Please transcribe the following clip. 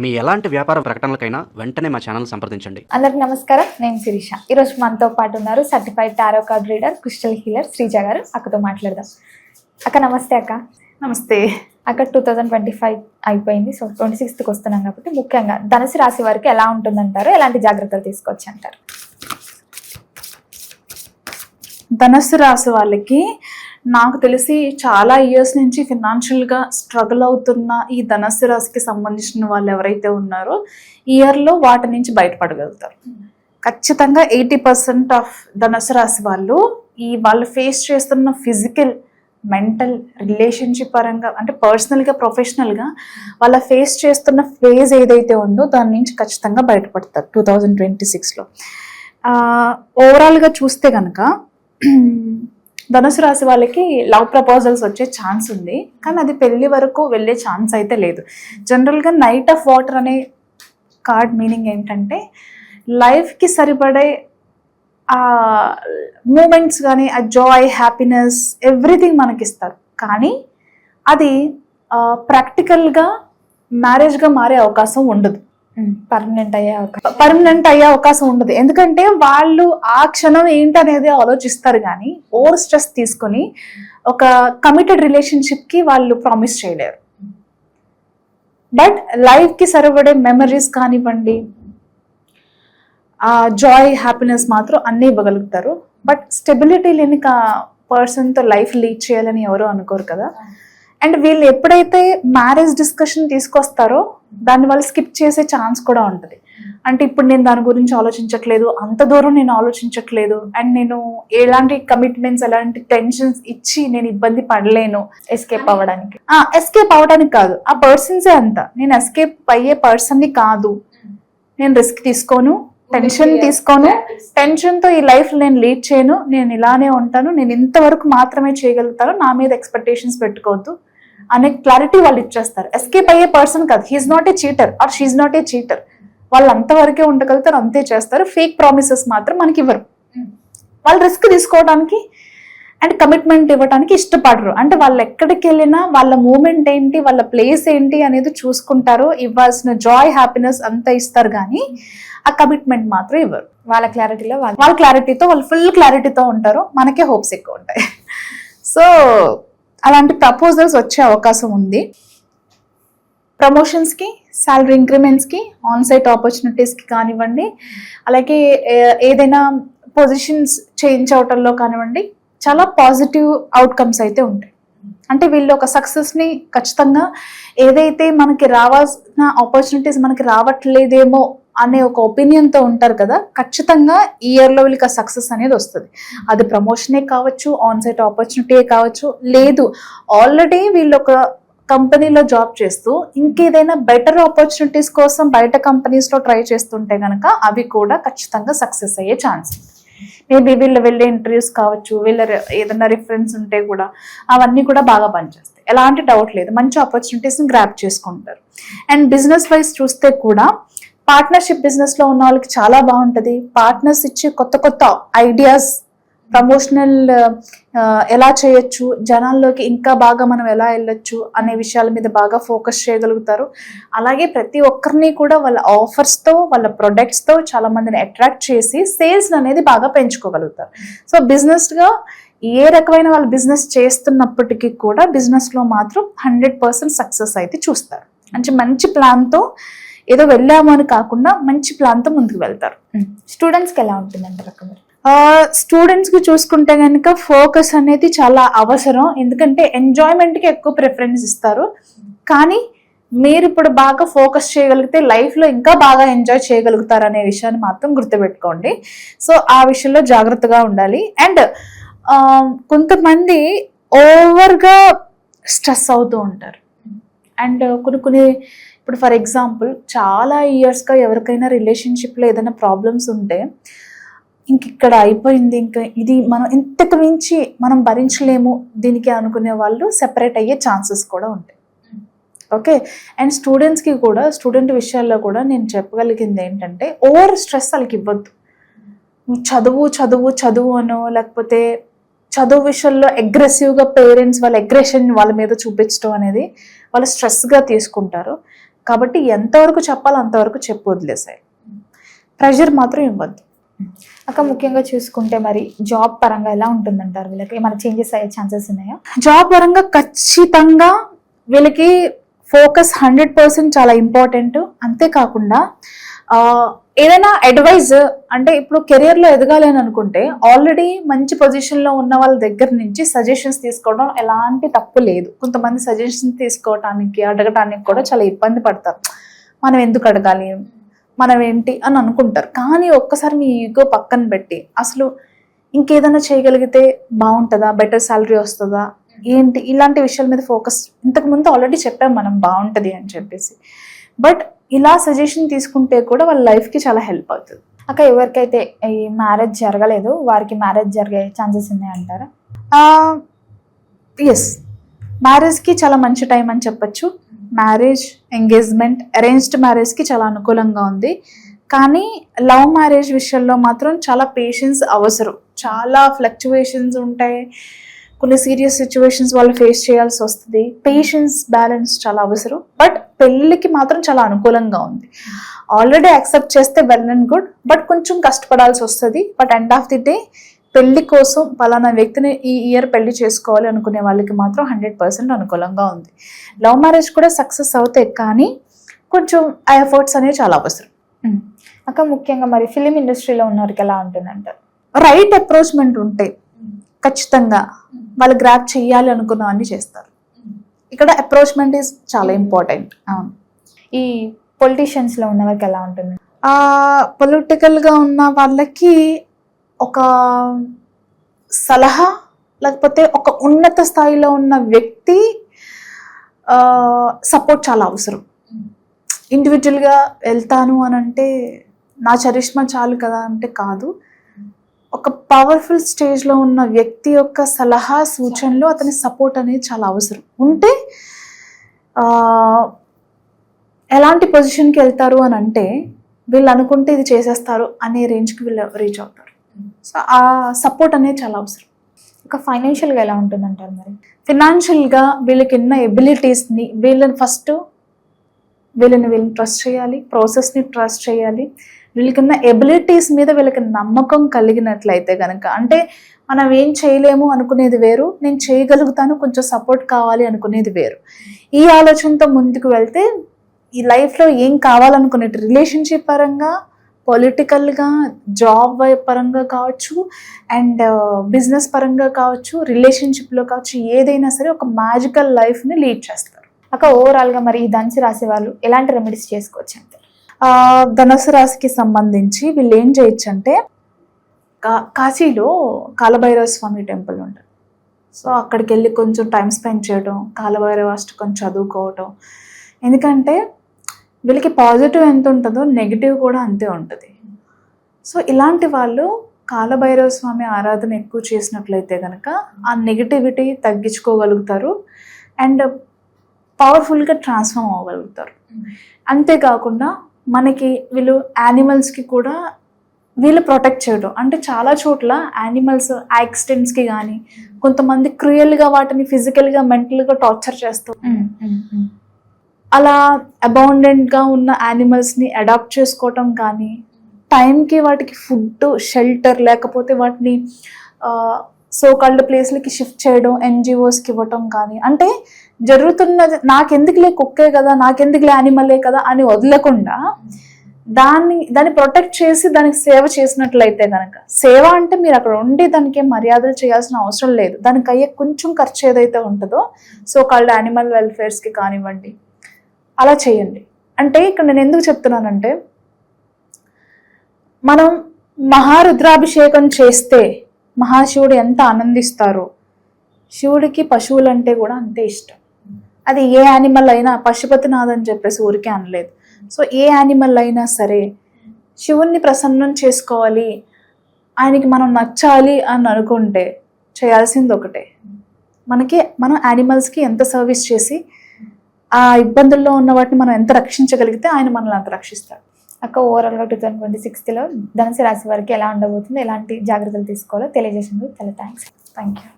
మీ ఎలాంటి వ్యాపార ప్రకటనలకైనా వెంటనే మా ఛానల్ సంప్రదించండి. అందరికి నమస్కారం. నేను శిరీష. ఈరోజు మనతో పాటు ఉన్నారు certified tarot card reader crystal healer Srija గారు. అక్కతో మాట్లాడదాం. అక్క నమస్తే అక్క. నమస్తే. అక్కడ టూ థౌజండ్ ట్వంటీ ఫైవ్ అయిపోయింది. సో ట్వంటీ సిక్స్త్కి వస్తున్నాం కాబట్టి ముఖ్యంగా ధనుసు రాశి వారికి ఎలా ఉంటుందంటారు? ఎలాంటి జాగ్రత్తలు తీసుకోవచ్చు అంటారు ధనస్సు రాశి వాళ్ళకి నాకు తెలిసి చాలా ఇయర్స్ నుంచి ఫినాన్షియల్గా స్ట్రగుల్ అవుతున్న ఈ ధనస్సు రాశికి సంబంధించిన వాళ్ళు ఎవరైతే ఉన్నారో ఇయర్లో వాటి నుంచి బయటపడగలుగుతారు. ఖచ్చితంగా ఎయిటీ పర్సెంట్ ఆఫ్ ధనస్సు రాశి వాళ్ళు ఈ వాళ్ళు ఫేస్ చేస్తున్న ఫిజికల్ మెంటల్ రిలేషన్షిప్ పరంగా అంటే పర్సనల్గా ప్రొఫెషనల్గా వాళ్ళ ఫేస్ చేస్తున్న ఫేజ్ ఏదైతే ఉందో దాని నుంచి ఖచ్చితంగా బయటపడతారు టూ థౌజండ్ ట్వంటీ సిక్స్లో ఓవరాల్గా చూస్తే కనుక ధనుసు రాశి వాళ్ళకి లవ్ ప్రపోజల్స్ వచ్చే ఛాన్స్ ఉంది. కానీ అది పెళ్ళి వరకు వెళ్ళే ఛాన్స్ అయితే లేదు. జనరల్గా నైట్ ఆఫ్ వాటర్ అనే కార్డ్ మీనింగ్ ఏంటంటే లైఫ్కి సరిపడే ఆ మూమెంట్స్ కానీ ఆ జాయ్ హ్యాపీనెస్ ఎవ్రీథింగ్ మనకి ఇస్తారు కానీ అది ప్రాక్టికల్గా మ్యారేజ్గా మారే అవకాశం ఉండదు. పర్మనెంట్ అయ్యే అవకాశం పర్మనెంట్ అయ్యే అవకాశం ఉండదు. ఎందుకంటే వాళ్ళు ఆ క్షణం ఏంటనేది ఆలోచిస్తారు కానీ ఓవర్ స్ట్రెస్ తీసుకొని ఒక కమిటెడ్ రిలేషన్షిప్కి వాళ్ళు ప్రామిస్ చేయలేరు. బట్ లైఫ్కి సరిపడే మెమరీస్ కానివ్వండి ఆ జాయ్ హ్యాపీనెస్ మాత్రం అన్నీ ఇవ్వగలుగుతారు. బట్ స్టెబిలిటీ లేని పర్సన్తో లైఫ్ లీడ్ చేయాలని ఎవరో అనుకోరు కదా. అండ్ వీళ్ళు ఎప్పుడైతే మ్యారేజ్ డిస్కషన్ తీసుకొస్తారో దాన్ని వాళ్ళు స్కిప్ చేసే ఛాన్స్ కూడా ఉంటుంది. అంటే ఇప్పుడు నేను దాని గురించి ఆలోచించట్లేదు అంత దూరం నేను ఆలోచించట్లేదు అండ్ నేను ఎలాంటి కమిట్మెంట్స్ ఎలాంటి టెన్షన్స్ ఇచ్చి నేను ఇబ్బంది పడలేను ఎస్కేప్ అవ్వడానికి. ఎస్కేప్ అవ్వడానికి కాదు. ఆ పర్సన్సే అంత. నేను ఎస్కేప్ అయ్యే పర్సన్ని కాదు. నేను రిస్క్ తీసుకోను టెన్షన్ తీసుకోను టెన్షన్తో ఈ లైఫ్ నేను లీడ్ చేయను నేను ఇలానే ఉంటాను నేను ఇంతవరకు మాత్రమే చేయగలుగుతాను నా మీద ఎక్స్పెక్టేషన్స్ పెట్టుకోవద్దు. అనే క్లారిటీ వాళ్ళు ఇచ్చేస్తారు. ఎస్కేప్ అయ్యే పర్సన్ కాదు. He's not a cheater or she's not a cheater వాళ్ళు అంతవరకే ఉండగలుగుతారు అంతే చేస్తారు. ఫేక్ ప్రామిసెస్ మాత్రం మనకి ఇవ్వరు. వాళ్ళు రిస్క్ తీసుకోవడానికి అండ్ కమిట్మెంట్ ఇవ్వడానికి ఇష్టపడరు. అంటే వాళ్ళు ఎక్కడికి వెళ్ళినా వాళ్ళ మూమెంట్ ఏంటి వాళ్ళ ప్లేస్ ఏంటి అనేది చూసుకుంటారు. ఇవ్వాల్సిన జాయ్ హ్యాపీనెస్ అంతా ఇస్తారు కానీ ఆ కమిట్మెంట్ మాత్రం ఇవ్వరు. వాళ్ళ క్లారిటీలో వాళ్ళు వాళ్ళ క్లారిటీతో వాళ్ళు ఫుల్ క్లారిటీతో ఉంటారు. మనకే హోప్స్ ఎక్కువ ఉంటాయి. సో అలాంటి ప్రపోజల్స్ వచ్చే అవకాశం ఉంది. ప్రమోషన్స్కి శాలరీ ఇంక్రిమెంట్స్కి ఆన్సైట్ ఆపర్చునిటీస్కి కానివ్వండి అలాగే ఏదైనా పొజిషన్స్ చేంజ్ అవటంలో కానివ్వండి చాలా పాజిటివ్ అవుట్కమ్స్ అయితే ఉంటాయి. అంటే వీళ్ళు ఒక సక్సెస్ని ఖచ్చితంగా ఏదైతే మనకి రావాల్సిన ఆపర్చునిటీస్ మనకి రావట్లేదేమో అనే ఒక ఒపీనియన్తో ఉంటారు కదా ఖచ్చితంగా ఈ ఇయర్లో వీళ్ళకి ఆ సక్సెస్ అనేది వస్తుంది. అది ప్రమోషనే కావచ్చు ఆన్సైట్ ఆపర్చునిటీయే కావచ్చు లేదు. ఆల్రెడీ వీళ్ళు ఒక కంపెనీలో జాబ్ చేస్తూ ఇంకేదైనా బెటర్ ఆపర్చునిటీస్ కోసం బయట కంపెనీస్లో ట్రై చేస్తుంటే కనుక అవి కూడా ఖచ్చితంగా సక్సెస్ అయ్యే ఛాన్స్ మేబీ వీళ్ళు వెళ్ళే ఇంటర్వ్యూస్ కావచ్చు వీళ్ళ రె- ఏదైనా రిఫరెన్స్ ఉంటే కూడా అవన్నీ కూడా బాగా పనిచేస్తాయి. ఎలాంటి డౌట్ లేదు. మంచి ఆపర్చునిటీస్ని గ్రాప్ చేసుకుంటారు. అండ్ బిజినెస్ వైజ్ చూస్తే కూడా పార్ట్నర్షిప్ బిజినెస్లో ఉన్న వాళ్ళకి చాలా బాగుంటుంది. పార్ట్నర్స్ ఇచ్చే కొత్త కొత్త ఐడియాస్ ప్రమోషనల్ ఎలా చేయొచ్చు జనాల్లోకి ఇంకా బాగా మనం ఎలా వెళ్ళొచ్చు అనే విషయాల మీద బాగా ఫోకస్ చేయగలుగుతారు. అలాగే ప్రతి ఒక్కరిని కూడా వాళ్ళ ఆఫర్స్తో వాళ్ళ ప్రొడక్ట్స్తో చాలా మందిని అట్రాక్ట్ చేసి సేల్స్ అనేది బాగా పెంచుకోగలుగుతారు. సో బిజినెస్గా ఏ రకమైన వాళ్ళు బిజినెస్ చేస్తున్నప్పటికీ కూడా బిజినెస్లో మాత్రం హండ్రెడ్ పర్సెంట్ సక్సెస్ అయితే చూస్తారు. మంచి మంచి ప్లాన్తో ఏదో వెళ్ళాము అని కాకుండా మంచి ప్లాన్తో ముందుకు వెళ్తారు. స్టూడెంట్స్కి ఎలా ఉంటుందంటారు అక్క స్టూడెంట్స్కి చూసుకుంటే కనుక ఫోకస్ అనేది చాలా అవసరం. ఎందుకంటే ఎంజాయ్మెంట్కి ఎక్కువ ప్రిఫరెన్స్ ఇస్తారు. కానీ మీరు ఇప్పుడు బాగా ఫోకస్ చేయగలిగితే లైఫ్లో ఇంకా బాగా ఎంజాయ్ చేయగలుగుతారు అనే విషయాన్ని మాత్రం గుర్తుపెట్టుకోండి. సో ఆ విషయంలో జాగ్రత్తగా ఉండాలి. అండ్ కొంతమంది ఓవర్గా స్ట్రెస్ అవుతూ ఉంటారు. అండ్ కొన్ని కొన్ని ఇప్పుడు ఫర్ ఎగ్జాంపుల్ చాలా ఇయర్స్గా ఎవరికైనా రిలేషన్షిప్లో ఏదైనా ప్రాబ్లమ్స్ ఉంటే ఇంక ఇక్కడ అయిపోయింది. ఇంకా ఇది మనం ఇంతకు మించి మనం భరించలేము దీనికి అనుకునే వాళ్ళు సెపరేట్ అయ్యే ఛాన్సెస్ కూడా ఉంటాయి. ఓకే అండ్ స్టూడెంట్స్కి కూడా స్టూడెంట్ విషయాల్లో కూడా నేను చెప్పగలిగింది ఏంటంటే ఓవర్ స్ట్రెస్ వాళ్ళకి ఇవ్వద్దు. చదువు చదువు చదువు అనో లేకపోతే చదువు విషయంలో అగ్రెసివ్గా పేరెంట్స్ వాళ్ళ అగ్రెషన్ వాళ్ళ మీద చూపించడం అనేది వాళ్ళు స్ట్రెస్గా తీసుకుంటారు. కాబట్టి ఎంతవరకు చెప్పాలో అంతవరకు చెప్పు వదిలేసాయి. ప్రెషర్ మాత్రం ఇవ్వద్దు. అక్క ముఖ్యంగా చూసుకుంటే మరి జాబ్ పరంగా ఎలా ఉంటుందంటారు వీళ్ళకి? ఏమైనా చేంజెస్ అయ్యే ఛాన్సెస్ ఉన్నాయా? జాబ్ పరంగా ఖచ్చితంగా వీళ్ళకి ఫోకస్ హండ్రెడ్ పర్సెంట్ చాలా ఇంపార్టెంట్ అంతేకాకుండా ఏదైనా అడ్వైజ్ అంటే ఇప్పుడు కెరియర్లో ఎదగాలి అని అనుకుంటే ఆల్రెడీ మంచి పొజిషన్లో ఉన్న వాళ్ళ దగ్గర నుంచి సజెషన్స్ తీసుకోవడం ఎలాంటి తప్పు లేదు. కొంతమంది సజెషన్స్ తీసుకోవటానికి అడగటానికి కూడా చాలా ఇబ్బంది పడతారు. మనం ఎందుకు అడగాలి? మనం ఏంటి అని అనుకుంటారు. కానీ ఒక్కసారి మీ ఈగో పక్కన పెట్టి అసలు ఇంకేదైనా చేయగలిగితే బాగుంటుందా? బెటర్ శాలరీ వస్తుందా? ఏంటి? ఇలాంటి విషయాల మీద ఫోకస్ ఇంతకు ముందు ఆల్రెడీ చెప్పాం మనం బాగుంటుంది అని చెప్పేసి. బట్ ఇలా సజెషన్ తీసుకుంటే కూడా వాళ్ళ లైఫ్కి చాలా హెల్ప్ అవుతుంది. అక్క ఎవరికైతే ఈ మ్యారేజ్ జరగలేదు వారికి మ్యారేజ్ జరిగే ఛాన్సెస్ ఉన్నాయంటారా ఎస్ మ్యారేజ్కి చాలా మంచి టైం అని చెప్పచ్చు. మ్యారేజ్ ఎంగేజ్మెంట్ అరేంజ్డ్ మ్యారేజ్కి చాలా అనుకూలంగా ఉంది. కానీ లవ్ మ్యారేజ్ విషయంలో మాత్రం చాలా పేషెన్స్ అవసరం. చాలా ఫ్లక్చువేషన్స్ ఉంటాయి. కొన్ని సీరియస్ సిచ్యువేషన్స్ వాళ్ళు ఫేస్ చేయాల్సి వస్తుంది. పేషెన్స్ బ్యాలెన్స్ చాలా అవసరం. బట్ పెళ్ళికి మాత్రం చాలా అనుకూలంగా ఉంది. ఆల్రెడీ యాక్సెప్ట్ చేస్తే వెల్ అండ్ గుడ్ బట్ కొంచెం కష్టపడాల్సి వస్తుంది. But end of the day పెళ్ళి కోసం పలానా వ్యక్తిని ఈ ఇయర్ పెళ్ళి చేసుకోవాలి అనుకునే వాళ్ళకి మాత్రం హండ్రెడ్ పర్సెంట్ అనుకూలంగా ఉంది. లవ్ మ్యారేజ్ కూడా సక్సెస్ అవుతాయి కానీ కొంచెం ఆ ఎఫర్ట్స్ అనేవి చాలా అవసరం. అక్క ముఖ్యంగా మరి ఫిలిం ఇండస్ట్రీలో ఉన్న వారికి ఎలా ఉంటుందంటారు రైట్ అప్రోచ్మెంట్ ఉంటే ఖచ్చితంగా వాళ్ళు గ్రాప్ చేయాలి అనుకున్న అన్ని చేస్తారు. ఇక్కడ అప్రోచ్మెంట్ ఈజ్ చాలా ఇంపార్టెంట్ అవును ఈ పొలిటీషియన్స్లో ఉన్న వారికి ఎలా ఉంటుంది? పొలిటికల్గా ఉన్న వాళ్ళకి ఒక సలహా లేకపోతే ఒక ఉన్నత స్థాయిలో ఉన్న వ్యక్తి సపోర్ట్ చాలా అవసరం. ఇండివిజువల్గా వెళ్తాను అని అంటే నా చరిష్మా చాలు కదా అంటే కాదు. ఒక పవర్ఫుల్ స్టేజ్లో ఉన్న వ్యక్తి యొక్క సలహా సూచనలు అతని సపోర్ట్ అనేది చాలా అవసరం. ఉంటే ఎలాంటి పొజిషన్కి వెళ్తారు అని అంటే వీళ్ళు అనుకుంటే ఇది చేసేస్తారు అనే రేంజ్కి వీళ్ళు రీచ్ అవుతారు. సో ఆ సపోర్ట్ అనేది చాలా అవసరం. ఒక ఫైనాన్షియల్గా ఎలా ఉంటుందంటారు మరి? ఫినాన్షియల్గా వీళ్ళకి ఉన్న ఎబిలిటీస్ని వీళ్ళని ఫస్ట్ వీళ్ళని వీళ్ళని ట్రస్ట్ చేయాలి ప్రాసెస్ని ట్రస్ట్ చేయాలి. వీళ్ళకి ఉన్న ఎబిలిటీస్ మీద వీళ్ళకి నమ్మకం కలిగినట్లయితే కనుక అంటే మనం ఏం చేయలేము అనుకునేది వేరు నేను చేయగలుగుతాను కొంచెం సపోర్ట్ కావాలి అనుకునేది వేరు. ఈ ఆలోచనతో ముందుకు వెళ్తే ఈ లైఫ్లో ఏం కావాలనుకునే రిలేషన్షిప్ పరంగా పొలిటికల్గా జాబ్ పరంగా కావచ్చు అండ్ బిజినెస్ uh, పరంగా కావచ్చు రిలేషన్షిప్లో కావచ్చు ఏదైనా సరే ఒక మ్యాజికల్ లైఫ్ని లీడ్ చేస్తారు. అక్క ఓవరాల్గా మరి ఈ ధనుసు రాశి వాళ్ళు ఎలాంటి రెమెడీస్ చేసుకోవచ్చు అంటే? ధనుసు రాశికి సంబంధించి వీళ్ళు ఏం చేయొచ్చు అంటే కా కాశీలో కాలభైరవ స్వామి టెంపుల్ ఉంటుంది. సో అక్కడికి వెళ్ళి కొంచెం టైం స్పెండ్ చేయడం కాలభైరవ అష్టకం చదువుకోవటం. ఎందుకంటే వీళ్ళకి పాజిటివ్ ఎంత ఉంటుందో నెగిటివ్ కూడా అంతే ఉంటుంది. సో ఇలాంటి వాళ్ళు కాలభైరవ స్వామి ఆరాధన ఎక్కువ చేసినట్లయితే కనుక ఆ నెగిటివిటీ తగ్గించుకోగలుగుతారు అండ్ పవర్ఫుల్గా ట్రాన్స్ఫార్మ్ అవ్వగలుగుతారు. అంతేకాకుండా మనకి వీళ్ళు యానిమల్స్కి కూడా వీళ్ళు ప్రొటెక్ట్ చేయడం అంటే చాలా చోట్ల యానిమల్స్ యాక్సిడెంట్స్కి కానీ కొంతమంది క్రియల్గా వాటిని ఫిజికల్గా మెంటల్గా టార్చర్ చేస్తూ అలా అబౌండెంట్గా ఉన్న యానిమల్స్ని అడాప్ట్ చేసుకోవటం కానీ టైంకి వాటికి ఫుడ్ షెల్టర్ లేకపోతే వాటిని సో కాల్డ్ ప్లేస్లకి షిఫ్ట్ చేయడం ఎన్జిఓస్కి ఇవ్వటం కానీ అంటే జరుగుతున్నది నాకెందుకులే కుక్కే కదా నాకెందుకులే యానిమలే కదా అని వదలకుండా దాన్ని దాన్ని ప్రొటెక్ట్ చేసి దానికి సేవ చేసినట్లయితే కనుక సేవ అంటే మీరు అక్కడ ఉండి దానికి మర్యాదలు చేయాల్సిన అవసరం లేదు. దానికి అయ్యే కొంచెం ఖర్చు ఏదైతే ఉంటుందో సో కాల్డ్ యానిమల్ వెల్ఫేర్స్కి కానివ్వండి అలా చేయండి. అంటే ఇక్కడ నేను ఎందుకు చెప్తున్నానంటే మనం మహారుద్రాభిషేకం చేస్తే మహాశివుడు ఎంత ఆనందిస్తారో. శివుడికి పశువులంటే కూడా అంతే ఇష్టం. అది ఏ యానిమల్ అయినా పశుపతినాథ్ అని చెప్పేసి ఊరికే అనలేదు. సో ఏ యానిమల్ అయినా సరే శివుణ్ణి ప్రసన్నం చేసుకోవాలి. ఆయనకి మనం నచ్చాలి అని అనుకుంటే చేయాల్సింది ఒకటే. మనకి మనం యానిమల్స్కి ఎంత సర్వీస్ చేసి ఆ ఇబ్బందుల్లో ఉన్న వాటిని మనం ఎంత రక్షించగలిగితే ఆయన మనల్ని అంత రక్షిస్తాడు. అక్క ఓవరాల్గా టూ థౌసండ్ ట్వంటీ సిక్స్త్లో ధనుసు రాశి వారికి ఎలా ఉండబోతుంది? ఎలాంటి జాగ్రత్తలు తీసుకోవాలో తెలియజేసింది చాలా థ్యాంక్స్ థ్యాంక్ యూ